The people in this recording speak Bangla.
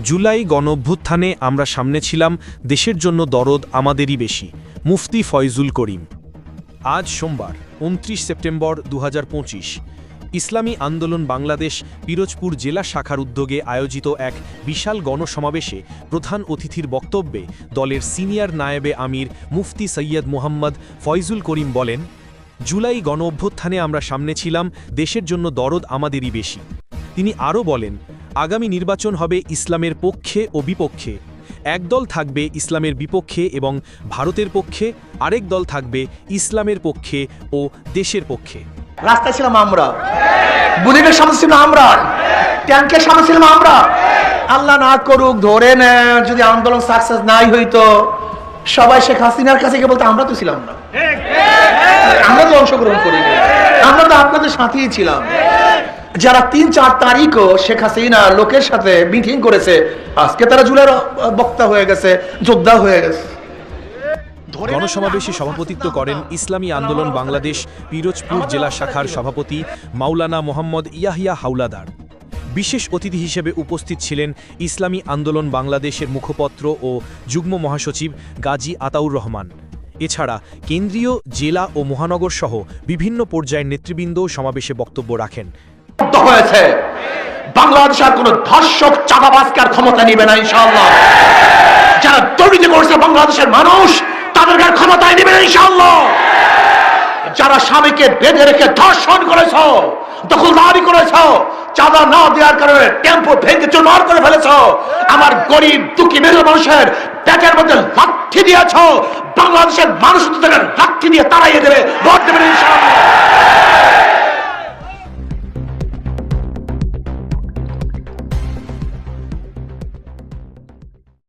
জুলাই গণঅভ্যুত্থানে আমরা সামনে ছিলাম, দেশের জন্য দরদ আমাদেরই বেশি, মুফতি ফয়জুল করিম। আজ সোমবার, উনত্রিশ সেপ্টেম্বর দু হাজার পঁচিশ, ইসলামী আন্দোলন বাংলাদেশ, পিরোজপুর জেলা শাখার উদ্যোগে আয়োজিত এক বিশাল গণসমাবেশে প্রধান অতিথির বক্তব্যে দলের সিনিয়র নায়েবে আমির মুফতি সৈয়দ মোহাম্মদ ফয়জুল করিম বলেন, জুলাই গণ অভ্যুত্থানে আমরা সামনে ছিলাম, দেশের জন্য দরদ আমাদেরই বেশি। তিনি আরও বলেন আগামী নির্বাচন হবে ইসলামের পক্ষে ও বিপক্ষে। এক দল থাকবে ইসলামের বিপক্ষে এবং ভারতের পক্ষে, আরেক দল থাকবে ইসলামের পক্ষে ও দেশের পক্ষে। রাস্তায় ছিলাম আমরা। বুলেটের সামনে ছিলাম আমরা। ট্যাঙ্কের সামনে ছিলাম আমরা। আল্লাহ না করুক, ধরে নেন, যদি আন্দোলন সাকসেস নাই হইতো, সবাই শেখ হাসিনার কাছে গিয়ে বলতো, আমরা তো ছিলাম না। আমরা তো অংশগ্রহণ করি আমরা তো আপনাদের সাথেই ছিলাম। যারা তিন চার তারিখও শেখ হাসিনা লোকের সাথে মিটিং করেছে আজকে তারা জুলের বক্তা হয়ে গেছে যোদ্ধা হয়ে গেছে। গণসমাবেশে সভাপতিত্ব করেন ইসলামী আন্দোলন বাংলাদেশ পিরোজপুর জেলা শাখার সভাপতি মাওলানা মোহাম্মদ ইয়াহিয়া হাওলাদার। বিশেষ অতিথি হিসেবে উপস্থিত ছিলেন ইসলামী আন্দোলন বাংলাদেশের মুখপত্র ও যুগ্ম মহাসচিব গাজী আতাউর রহমান। এছাড়া কেন্দ্রীয় জেলা ও মহানগর সহ বিভিন্ন পর্যায়ের নেতৃবৃন্দ সমাবেশে বক্তব্য রাখেন। হয়েছে। বাংলাদেশ আর কোন ধর্ষক, চাঁদাবাজকে আর ক্ষমতা নিবে না, ইনশাআল্লাহ। যারা দুর্নীতি করছে বাংলাদেশের মানুষ তাদেরকে আর ক্ষমতায় নিবে না, ইনশাআল্লাহ। যারা স্বামীকে বেঁধে রেখে ধর্ষণ করেছ, দখলদারি করেছ, চাঁদা না দেওয়ার কারণে টেম্পো ভেঙে চুরমার করে ফেলেছ, আমার গরিব, দুঃখী মানুষের পেটের মধ্যে লাঠি দিয়েছ, বাংলাদেশের মানুষ তাদের লাঠি দিয়ে তাড়াইয়ে দেবে, ভোট দেবে না, ইনশাআল্লাহ।